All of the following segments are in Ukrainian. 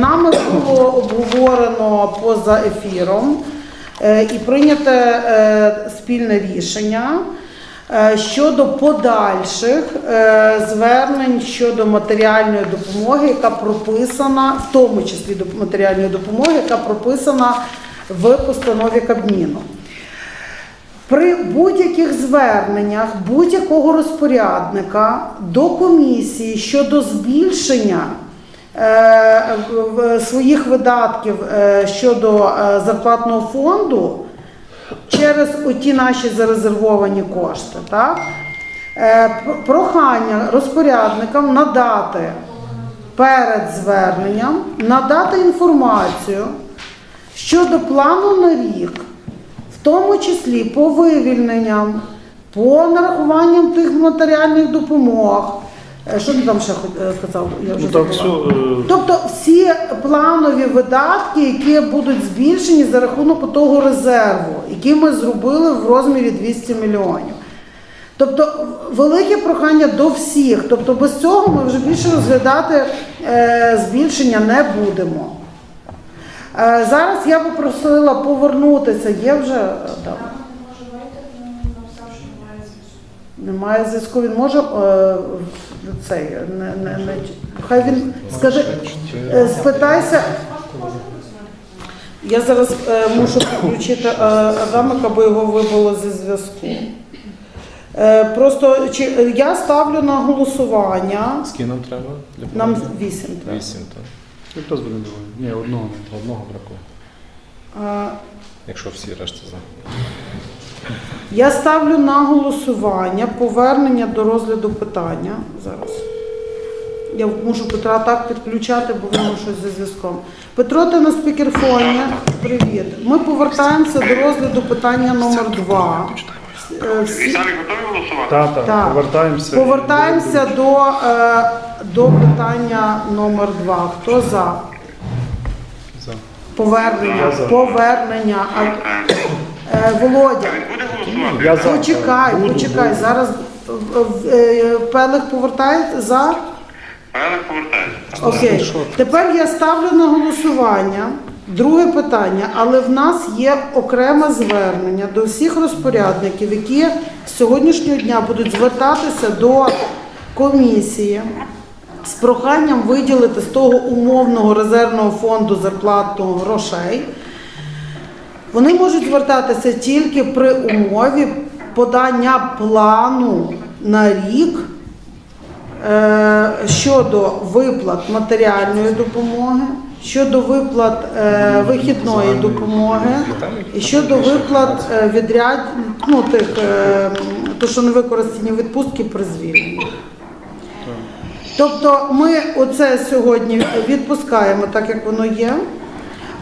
Нами було обговорено поза ефіром е, і прийняте е, спільне рішення е, щодо подальших звернень щодо матеріальної допомоги, яка прописана, в тому числі доп- матеріальної допомоги, яка прописана в постанові Кабміну. При будь-яких зверненнях будь-якого розпорядника до комісії щодо збільшення своїх видатків е, щодо е, зарплатного фонду через оті наші зарезервовані кошти, так? Е, прохання розпорядникам надати перед зверненням надати інформацію щодо плану на рік, в тому числі по вивільненням, по нарахуванням тих матеріальних допомог. Е, Що ти там ще е, казав? Я вже Ну все. е, Тобто всі планові видатки, які будуть збільшені за рахунок того резерву, який ми зробили в розмірі 200 мільйонів. Тобто велике прохання до всіх. Тобто без цього ми вже більше розглядати е, збільшення не будемо. Е, зараз я би просила повернутися. Є вже е, да. може вийти, ну, написав, що немає зв'язку. Немає зв'язку. Він може е, цей не, не, не хай він скаже, е, спитайся. Я зараз е, мушу підключити е, Адамика, бо його вибило зі зв'язку. Е, просто чи я ставлю на голосування. Скільки нам треба? для Нам проведення? вісім треба. Вісім, так. Якраз буде двоє. Ні, одного не треба, одного бракує. Е, Якщо всі решта за. Я ставлю на голосування повернення до розгляду питання. Зараз. Я мушу Петра так підключати, бо воно щось зі зв'язком. Петро, ти на спікерфоні. Привіт. Ми повертаємося до розгляду питання номер два. Е, всі- Віталій готові голосувати? Так, так, Так. повертаємося. Повертаємося до, е, до питання номер два. Хто за? За. Повернення. Я за. Повернення. А, е, Володя. Він буде голосувати? Я за. Почекай, Буду, почекай. буду. Зараз е, е, Пелих повертається за. Порядок повертається. Окей. Тепер я ставлю на голосування. Друге питання, але в нас є окреме звернення до всіх розпорядників, які з сьогоднішнього дня будуть звертатися до комісії з проханням виділити з того умовного резервного фонду зарплатного грошей. Вони можуть звертатися тільки при умові подання плану на рік е, щодо виплат матеріальної допомоги, щодо виплат е, вихідної допомоги і щодо виплат е, відряд, ну, тих, то, що не використані відпустки при звільненні. Тобто ми оце сьогодні відпускаємо так, як воно є.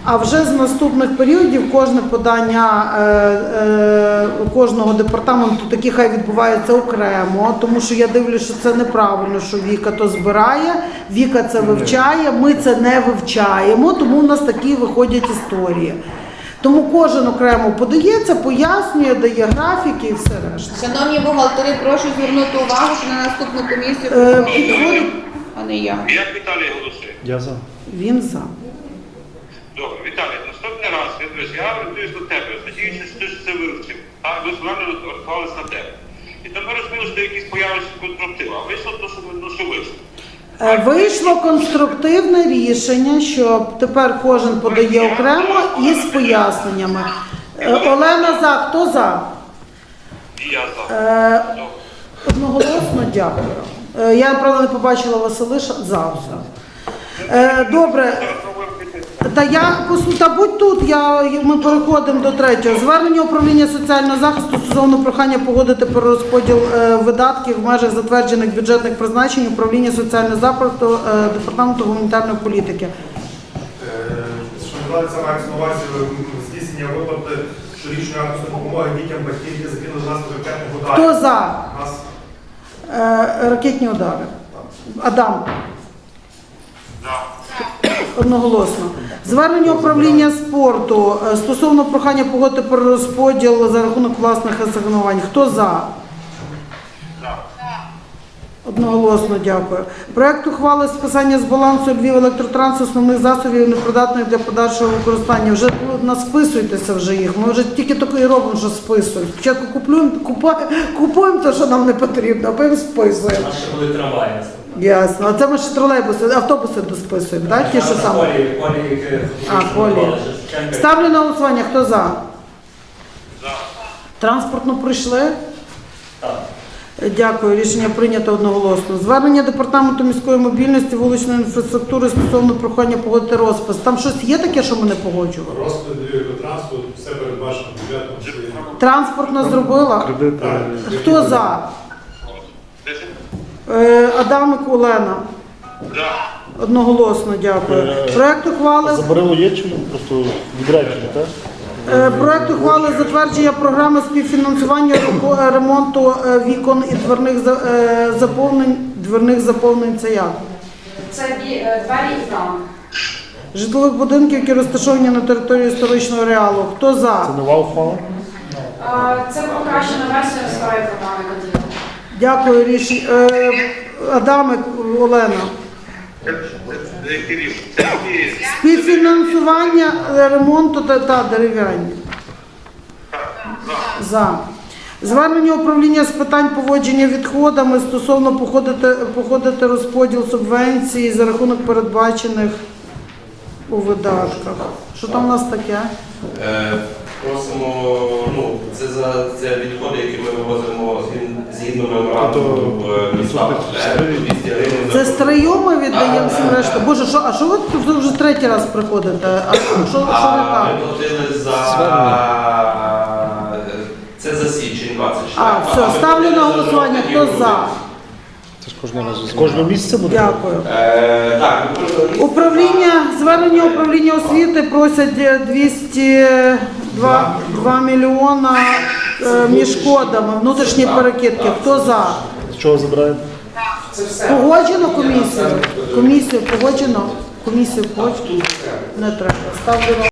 А вже з наступних періодів кожне подання е, е, кожного департаменту такі хай відбувається окремо, тому що я дивлюся, що це неправильно, що Віка то збирає, Віка це вивчає, ми це не вивчаємо, тому в нас такі виходять історії. Тому кожен окремо подається, пояснює, дає графіки і все решта. Шановні бухгалтери, прошу звернути увагу, що на наступну комісію Е, підходить, а не я. Як Віталій голосує? Я за. він за. Добре, Віталій, наступний раз, я, дивись, я орієнтуюсь на тебе, надіюся, що ти ж це вивчив, а ви з вами орієнтувалися на тебе. І там ми розуміли, що якісь появляться конструктив, а вийшло те, що, вийшло. Е, Вийшло конструктивне рішення, що тепер кожен подає окремо і з поясненнями. Е, Олена за, хто за? Я за. Е, Одноголосно дякую. Я правда не побачила Василиша за все. Добре. Та я та будь тут. Я ми переходимо до третього. Звернення управління соціального захисту стосовно прохання погодити перерозподіл е, видатків в межах затверджених бюджетних призначень управління соціального захисту е, департаменту гуманітарної політики. Що це мається на увазі здійснення виплати щорічної адресної допомоги дітям батьків, які закинули нас ракетних ударів. Хто за Нас Е, ракетні удари? Адам. За. Одноголосно. Звернення управління спорту е, стосовно прохання погодити перерозподіл за рахунок власних асигнувань. Хто за? Одноголосно дякую. Проект ухвали списання з балансу Львів електротранс основних засобів непридатних для подальшого використання. Вже насписуйтеся вже їх. Ми вже тільки таке робимо, що списуємо. Спочатку купуємо, купа- купуємо те, що нам не потрібно, а потім списуємо. Нас ще трамваї наступні. Ясно. А це ми ще тролейбуси, автобуси досписуємо, так? Ті, що там. колії, які А, Шевченка. Ставлю на голосування. Хто за? За. Транспортно прийшли? Так. Дякую, рішення прийнято одноголосно. Звернення департаменту міської мобільності вуличної інфраструктури стосовно прохання погодити розпис. Там щось є таке, що ми не погоджували? Розпит електротранспорту, все передбачено бюджетом. Транспортно зробила. Хто за? Е, Адамик Олена. Одноголосно дякую. Е, Проект ухвали Заборило є чи ні? просто відрядження, так? е, проект ухвали затвердження програми співфінансування ремко- ремонту е, вікон і дверних за- е, заповнень. Дверних заповнень це як? Це е, двері і рамки. Житлових будинків, які розташовані на території історичного реалу. Хто за? Це нова ухвала? Е, Це покращена версія старої програми. Дякую, рішення. Е, Адамик Олена. Співфінансування е, ремонту та, та дерев'яні. За. Звернення управління з питань поводження відходами стосовно походити, походити розподіл субвенцій за рахунок передбачених у видатках. Що там у нас таке? просимо, ну, це за це відходи, які ми вивозимо згідно меморандуму е, в міста. Це з ми віддаємо всім решту. Боже, що, а що ви тут вже третій раз приходите? А що, ви там? ми платили за е, це за січень 24. А, все, ставлю на голосування. Хто за? Це ж. З кожного місяця буде? Дякую. Е, управління, звернення управління освіти просять 200 2, 2 мільйона е, між кодами, внутрішні перекидки. Хто за? Чого забираємо? Погоджено комісію? Комісію погоджено? Комісію погоджено? Не треба. Ставлю на